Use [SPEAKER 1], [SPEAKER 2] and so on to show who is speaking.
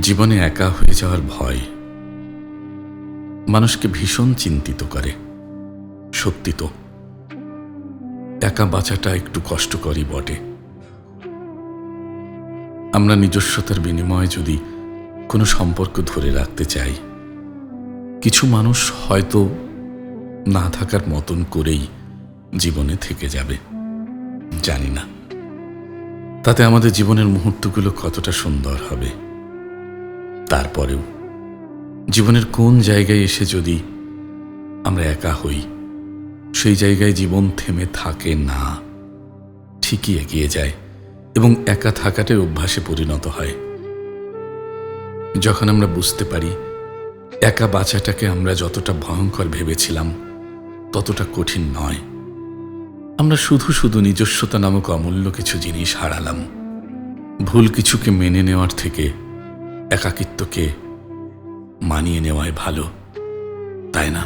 [SPEAKER 1] জীবনে একা হয়ে যাওয়ার ভয় মানুষকে ভীষণ চিন্তিত করে, সত্যি তো। একা বাঁচাটা একটু কষ্টকরই বটে। আমরা নিজস্বতার বিনিময়ে যদি কোনো সম্পর্ক ধরে রাখতে চাই, কিছু মানুষ হয়তো না থাকার মতন করেই জীবনে থেকে যাবে, জানি না। তাতে আমাদের জীবনের মুহূর্তগুলো কতটা সুন্দর হবে। তারপরেও, জীবনের কোন জায়গায় এসে যদি আমরা একা হই, সেই জায়গায় জীবন থেমে থাকে না। ঠিকই এগিয়ে যায় এবং একা থাকাটাই অভ্যাসে পরিণত হয়। যখন আমরা বুঝতে পারি একা বাঁচাটাকে আমরা যতটা ভয়ঙ্কর ভেবেছিলাম, ততটা কঠিন নয়। আমরা শুধু শুধু নিজস্বতা নামক অমূল্য কিছু জিনিস হারালাম। ভুল কিছুকে মেনে নেওয়ার থেকে একাকিত্বকে মানিয়ে নেওয়াই ভালো তাই না?